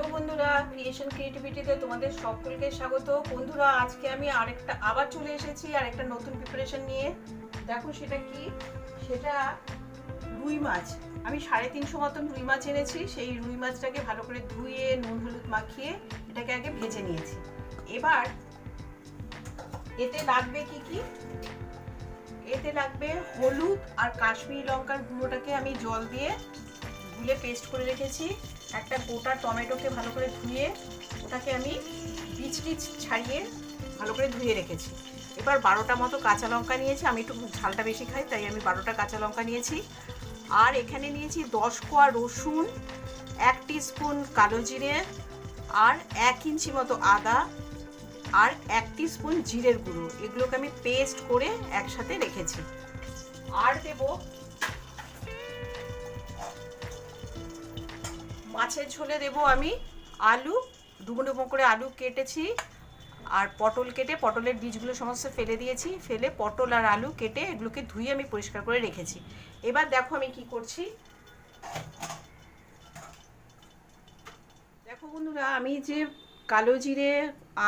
Hello বন্ধুরা creation ক্রিয়েটিভিটিতে তোমাদের সকলকে স্বাগত। বন্ধুরা, আজকে আমি আরেকটা, আবার চলে এসেছি আর একটা নতুন প্রিপারেশন নিয়ে। দেখো সেটা কি? সেটা রুই মাছ। আমি সাড়ে তিনশো মতন রুই মাছ এনেছি। সেই রুই মাছটাকে ভালো করে ধুয়ে, নুন হলুদ মাখিয়ে এটাকে আগে ভেজে নিয়েছি। এবার এতে লাগবে কি কি? এতে লাগবে হলুদ আর কাশ্মীরি লঙ্কার গুঁড়োটাকে আমি জল দিয়ে গুলে পেস্ট করে রেখেছি। একটা গোটা টমেটোকে ভালো করে ধুয়ে ওটাকে আমি বীজ টিচ ছাড়িয়ে ভালো করে ধুয়ে রেখেছি। এবার বারোটা মতো কাঁচা লঙ্কা নিয়েছি। আমি একটু ঝালটা বেশি খাই, তাই আমি বারোটা কাঁচা লঙ্কা নিয়েছি। আর এখানে নিয়েছি দশ কোয়া রসুন, এক স্পুন কালো জিরে আর এক ইঞ্চি মতো আদা আর এক স্পুন জিরের গুঁড়ো। এগুলোকে আমি পেস্ট করে একসাথে রেখেছি। আর দেবো মাছের ঝোলে দেব আমি আলু ডুবো করে আলু কেটেছি আর পটল কেটে পটলের বীজগুলো সমস্ত ফেলে দিয়েছি। ফেলে পটল আর আলু কেটে এগুলোকে ধুয়ে আমি পরিষ্কার করে রেখেছি। এবার দেখো আমি কি করছি। দেখো বন্ধুরা, আমি যে কালো জিরে,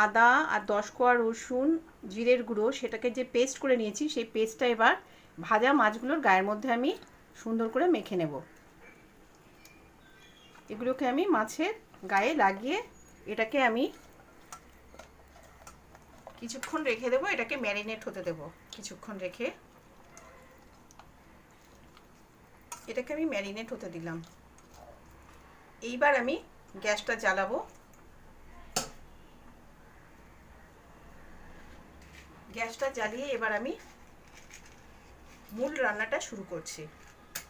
আদা আর দশ কোয়া রসুন জিরের গুঁড়ো সেটাকে যে পেস্ট করে নিয়েছি, সেই পেস্টটা এবার ভাজা মাছগুলোর গায়ের মধ্যে আমি সুন্দর করে মেখে নেব। এগুলোকে আমি মাছের গায়ে লাগিয়ে এটাকে আমি কিছুক্ষণ রেখে দেবো, এটাকে ম্যারিনেট হতে দেব কিছুক্ষণ রেখে। এটাকে আমি ম্যারিনেট হতে দিলাম। এইবার আমি গ্যাসটা জ্বালাবো। গ্যাসটা জ্বালিয়ে এবার আমি মূল রান্নাটা শুরু করছি।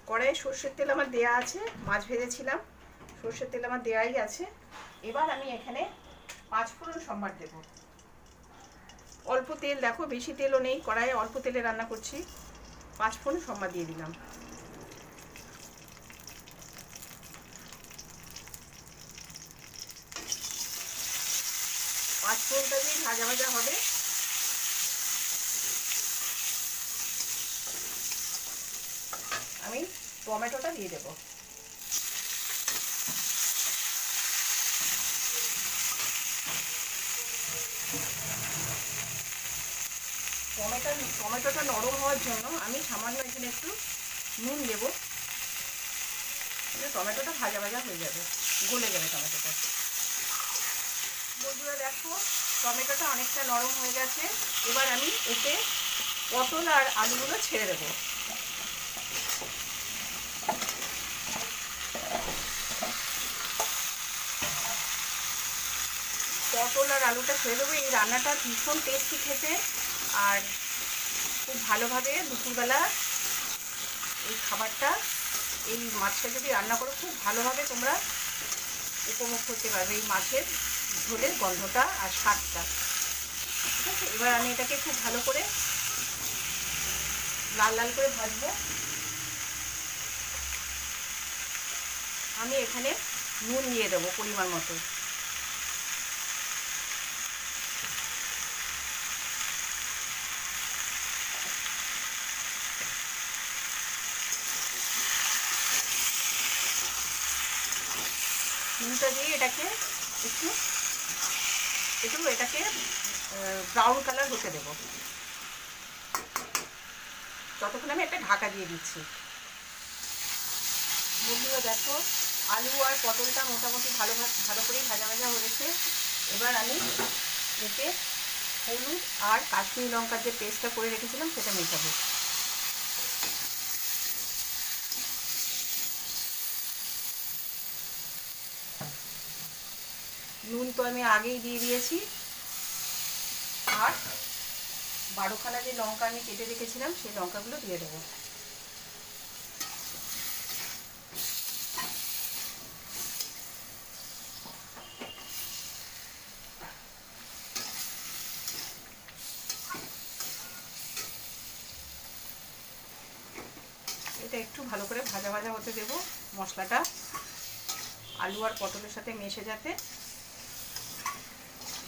কড়াইয়ে সর্ষের তেল আমার দেয়া আছে, মাছ ভেজেছিলাম। সর্ষের তেল আমার দেওয়াই আছে। এবার আমি এখানে পাঁচ ফোড়ন সম্বার দেব। অল্প তেল দেখো, বেশি তেলও নেই, কড়াইয়ে অল্প তেলে রান্না করছি। পাঁচ ফোড়ন সম্বার দিয়ে দিলাম। পাঁচ ফোড়নটা দিয়ে ভাজা ভাজা হবে। আমি টমেটোটা দিয়ে দেবো। টমেটো টমেটোটা নরম হওয়ার জন্য আমি সামান্য এখানে একটু নুন দেবো। টমেটোটা ভাজা ভাজা হয়ে যাবে, গলে যাবে টমেটোটা। বন্ধুরা দেখো, টমেটোটা অনেকটা নরম হয়ে গেছে। এবার আমি এতে পটল আর আলুগুলো ছেড়ে দেবো। পটল আর আলুটা ছেড়ে দেবো। এই রান্নাটা ভীষণ টেস্টি খেতে। আর খুব ভালোভাবে দুপুরবেলা এই খাবারটা, এই মাছটা যদি রান্না করো, খুব ভালোভাবে তোমরা উপভোগ করতে পারবে এই মাছের ঝোলের গন্ধটা আর স্বাদটা। ঠিক আছে? এবার আমি এটাকে খুব ভালো করে লাল লাল করে ভাজবো। আমি এখানে নুন দিয়ে দেবো পরিমাণ মতো। নুনটা দিয়ে এটাকে একটু একটু এটাকে ব্রাউন কালার হতে দেব। ততক্ষণ আমি একটা ঢাকা দিয়ে দিচ্ছি। বন্ধুরা দেখো, আলু আর পটলটা মোটামুটি ভালো ভালো করেই ভাজা ভাজা হয়েছে। এবার আমি এতে হলুদ আর কাশ্মীরি লঙ্কার যে পেস্টটা করে রেখেছিলাম, সেটা মেশাবো। নুন তো আমি আগেই দিয়ে দিয়েছি। আর বারোখানা যে লঙ্কা আমি কেটে রেখেছিলাম, সেই লঙ্কাগুলো দিয়ে দেবো। এটা একটু ভালো করে ভাজা ভাজা হতে দেব মশলাটা। আলু আর পটলের সাথে মেশে যাতে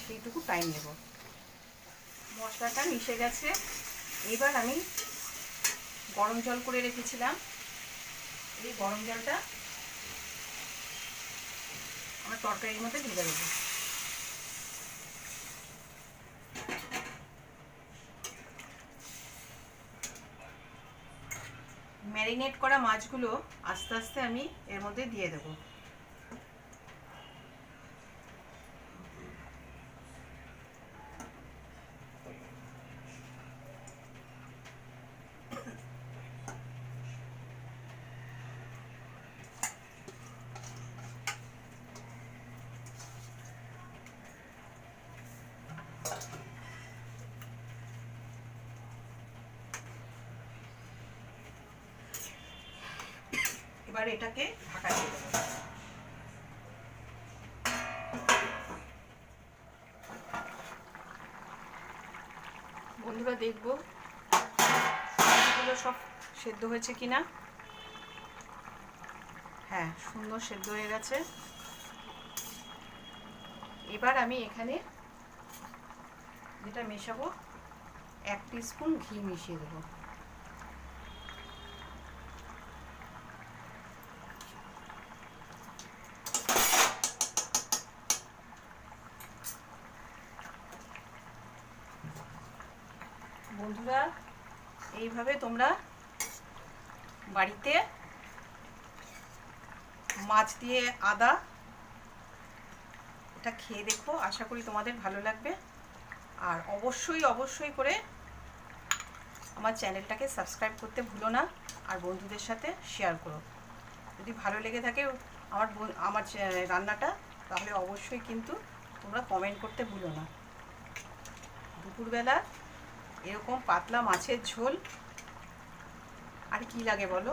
সেইটুকু টাইম নেব। মশলাটা মিশে গেছে। এবার আমি গরম জল করে রেখেছিলাম। এই গরম জলটা আমরা তরকারির মধ্যে ঢেলে দেবো। ম্যারিনেট করা মাছগুলো আস্তে আস্তে আমি এর মধ্যে দিয়ে দেবো। এবার এটাকে ঢাকা দিয়ে দেবো। বন্ধুরা, দেখব সব সেদ্ধ হয়েছে কিনা। হ্যাঁ সুন্দর সেদ্ধ হয়ে গেছে। এবার আমি এখানে যেটা মেশাবো, এক স্পুন ঘি মিশিয়ে দেবো। বন্ধুরা, এইভাবে তোমরা বাড়িতে মাছ দিয়ে আদা এটা খেয়ে দেখো, আশা করি তোমাদের ভালো লাগবে। আর অবশ্যই অবশ্যই করে আমার চ্যানেলটাকে সাবস্ক্রাইব করতে ভুলো না আর বন্ধুদের সাথে শেয়ার করো। যদি ভালো লেগে থাকে আমার আমার রান্নাটা, তাহলে অবশ্যই কিন্তু তোমরা কমেন্ট করতে ভুলো না। দুপুরবেলা এরকম পাতলা মাছের ঝোল। আর কি লাগে বলো?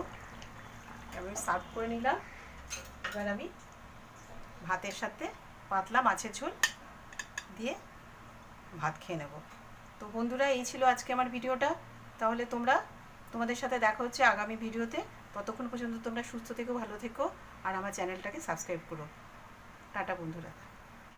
আমি সার্ভ করে নিলাম। এবার আমি ভাতের সাথে পাতলা মাছের ঝোল দিয়ে ভাত খেয়ে নেব। তো বন্ধুরা, এই ছিল আজকে আমার ভিডিওটা। তাহলে তোমরা তোমাদের সাথে দেখা হচ্ছে আগামী ভিডিওতে। ততক্ষণ পর্যন্ত তোমরা সুস্থ থেকো, ভালো থেকো, আর আমার চ্যানেলটাকে সাবস্ক্রাইব করো। টাটা বন্ধুরা।